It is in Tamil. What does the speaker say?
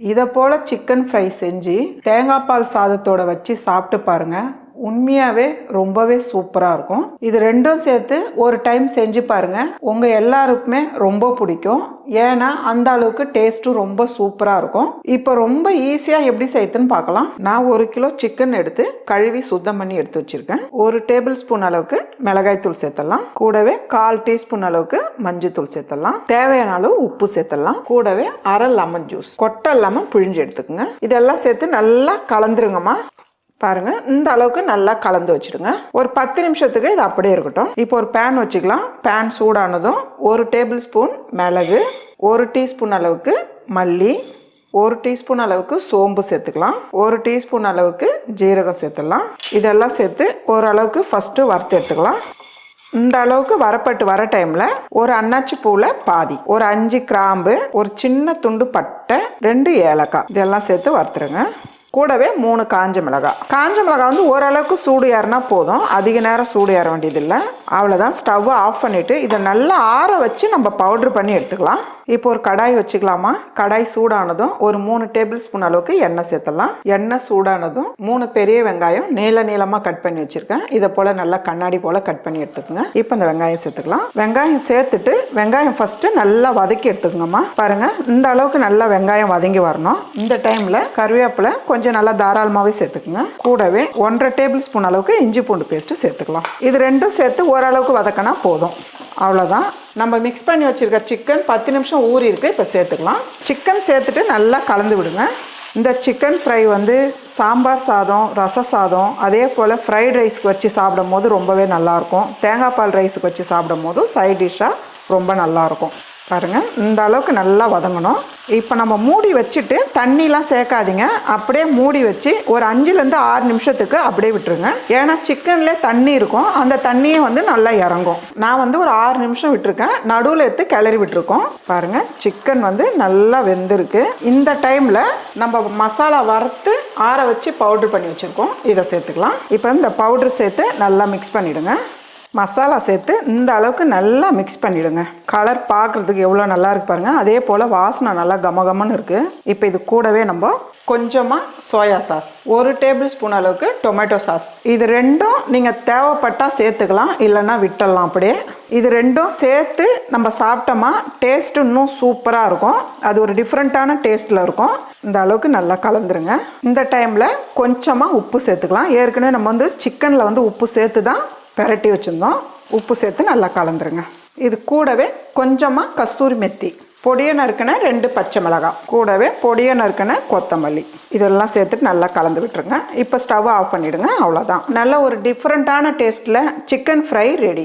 இதை போல் சிக்கன் ஃப்ரை செஞ்சு தேங்காய் பால் சாதத்தோட வச்சு சாப்பிட்டு பாருங்கள் உண்மையாகவே ரொம்பவே சூப்பராக இருக்கும். இது ரெண்டும் சேர்த்து ஒரு டைம் செஞ்சு பாருங்கள் உங்கள் எல்லாருக்குமே ரொம்ப பிடிக்கும். ஏன்னா அந்த அளவுக்கு டேஸ்ட்டும் ரொம்ப சூப்பராக இருக்கும். இப்போ ரொம்ப ஈஸியாக எப்படி செய்யுதுன்னு பார்க்கலாம். நான் ஒரு கிலோ சிக்கன் எடுத்து கழுவி சுத்தம் பண்ணி எடுத்து வச்சிருக்கேன். ஒரு டேபிள் ஸ்பூன் அளவுக்கு மிளகாய் தூள் சேர்த்தலாம் கூடவே கால் டீஸ்பூன் அளவுக்கு மஞ்சத்தூள் சேர்த்துடலாம். சேர்த்தலாம் தேவையான அளவு உப்பு சேர்த்துடலாம். கூடவே அரை லெமன் ஜூஸ் கொட்டை லெமன் பிழிஞ்சு எடுத்துக்கோங்க. இதெல்லாம் சேர்த்து நல்லா கலந்துருங்கம்மா. பாருங்கள் இந்த அளவுக்கு நல்லா கலந்து வச்சிடுங்க. ஒரு பத்து நிமிஷத்துக்கு இது அப்படியே இருக்கட்டும். இப்போ ஒரு பேன் வச்சுக்கலாம். பேன் சூடானதும் ஒரு டேபிள் ஸ்பூன் மிளகு ஒரு டீஸ்பூன் அளவுக்கு மல்லி ஒரு டீஸ்பூன் அளவுக்கு சோம்பு சேர்த்துக்கலாம். ஒரு டீஸ்பூன் அளவுக்கு ஜீரகம் சேர்த்துடலாம். இதெல்லாம் சேர்த்து ஓரளவுக்கு ஃபஸ்ட்டு வறுத்து எடுத்துக்கலாம். இந்த அளவுக்கு வரப்பட்டு வர டைமில் ஒரு அன்னாச்சி பூவில் பாதி ஒரு அஞ்சு கிராம்பு ஒரு சின்ன துண்டு பட்டை ரெண்டு ஏலக்காய். இதெல்லாம் சேர்த்து வறுத்துருங்க. கூடவே மூணு காஞ்ச மிளகாய் காஞ்ச மிளகாய் வந்து ஓரளவுக்கு சூடு ஏறினா போதும். அதிக நேரம் சூடு ஏற வேண்டியதில்லை. அவ்வளோதான் ஸ்டவ்வை ஆஃப் பண்ணிவிட்டு இதை நல்லா ஆற வச்சு நம்ம பவுட்ரு பண்ணி எடுத்துக்கலாம். இப்போ ஒரு கடாய் வச்சுக்கலாமா? கடாய் சூடானதும் ஒரு மூணு டேபிள் ஸ்பூன் அளவுக்கு எண்ணெய் சேர்த்தலாம் எண்ணெய் சூடானதும் மூணு பெரிய வெங்காயம் நீள நீளமாக கட் பண்ணி வச்சுருக்கேன். இதை போல் நல்லா கண்ணாடி போல் கட் பண்ணி எடுத்துக்கோங்க. இப்போ இந்த வெங்காயம் சேர்த்துக்கலாம். வெங்காயம் சேர்த்துட்டு வெங்காயம் ஃபஸ்ட்டு நல்லா வதக்கி எடுத்துக்கோங்கம்மா. பாருங்கள் இந்த அளவுக்கு நல்லா வெங்காயம் வதங்கி வரணும். இந்த டைமில் கருவேப்பிலை கொஞ்சம் நல்லா தாராளமாகவே சேர்த்துக்குங்க. கூடவே ஒன்றரை டேபிள் ஸ்பூன் அளவுக்கு இஞ்சி பூண்டு பேஸ்ட்டு சேர்த்துக்கலாம். இது ரெண்டும் சேர்த்து ஓரளவுக்கு வதக்கினா போதும். அவ்வளோதான் நம்ம மிக்ஸ் பண்ணி வச்சுருக்க சிக்கன் பத்து நிமிஷம் ஊறி இருக்குது இப்போ சேர்த்துக்கலாம். சிக்கன் சேர்த்துட்டு நல்லா கலந்து விடுங்க. இந்த சிக்கன் ஃப்ரை வந்து சாம்பார் சாதம் ரச சாதம் அதே போல் ஃப்ரைட் ரைஸ்க்கு வச்சு சாப்பிடும் போது ரொம்பவே நல்லாயிருக்கும் தேங்காய் பால் ரைஸுக்கு வச்சு சாப்பிடும் போதும் சைட் டிஷ்ஷாக ரொம்ப நல்லாயிருக்கும் பாருங்கள் இந்த அளவுக்கு நல்லா வதங்கணும். இப்போ நம்ம மூடி வச்சுட்டு தண்ணிலாம் சேர்க்காதீங்க. அப்படியே மூடி வச்சு ஒரு அஞ்சுலேருந்து ஆறு நிமிஷத்துக்கு அப்படியே விட்டுருங்க. ஏன்னா சிக்கனில் தண்ணி இருக்கும். அந்த தண்ணியே வந்து நல்லா இறங்கும். நான் வந்து ஒரு ஆறு நிமிஷம் விட்டுருக்கேன். நடுவில் எடுத்து கிளறி விட்டுருக்கோம். பாருங்கள் சிக்கன் வந்து நல்லா வெந்திருக்கு. இந்த டைமில் நம்ம மசாலா வறுத்து ஆற வச்சு பவுட்ரு பண்ணி வச்சுருக்கோம். இதை சேர்த்துக்கலாம். இப்போ இந்த பவுட்ரு சேர்த்து நல்லா மிக்ஸ் பண்ணிவிடுங்க மசாலா சேர்த்து இந்த அளவுக்கு நல்லா மிக்ஸ் பண்ணிவிடுங்க கலர் பார்க்குறதுக்கு எவ்வளோ நல்லா இருக்கு பாருங்கள் அதே போல் வாசனை நல்லா கமகமன்னு இருக்குது இப்போ இது கூடவே நம்ம கொஞ்சமாக சோயா சாஸ் ஒரு டேபிள் ஸ்பூன் அளவுக்கு டொமேட்டோ சாஸ் இது ரெண்டும் நீங்கள் தேவைப்பட்டால் சேர்த்துக்கலாம் இல்லைன்னா விட்டுடலாம் அப்படியே. இது ரெண்டும் சேர்த்து நம்ம சாப்பிட்டோமா டேஸ்ட்டு இன்னும் சூப்பராக இருக்கும். அது ஒரு டிஃப்ரெண்ட்டான டேஸ்ட்டில் இருக்கும். இந்த அளவுக்கு நல்லா கலந்துருங்க. இந்த டைமில் கொஞ்சமாக உப்பு சேர்த்துக்கலாம். ஏற்கனவே நம்ம வந்து சிக்கனில் வந்து உப்பு சேர்த்து தான் பெரட்டி வச்சுருந்தோம். உப்பு சேர்த்து நல்லா கலந்துருங்க. இது கூடவே கொஞ்சமாக கஸ்தூரி மெத்தி பொடியை நறுக்கின ரெண்டு பச்சை மிளகாய் கூடவே பொடியை நறுக்கின கொத்தமல்லி. இதெல்லாம் சேர்த்துட்டு நல்லா கலந்து விட்டுருங்க. இப்போ ஸ்டவ் ஆஃப் பண்ணிவிடுங்க அவ்வளோதான் நல்ல ஒரு டிஃப்ரெண்ட்டான டேஸ்ட்டில் சிக்கன் ஃப்ரை ரெடி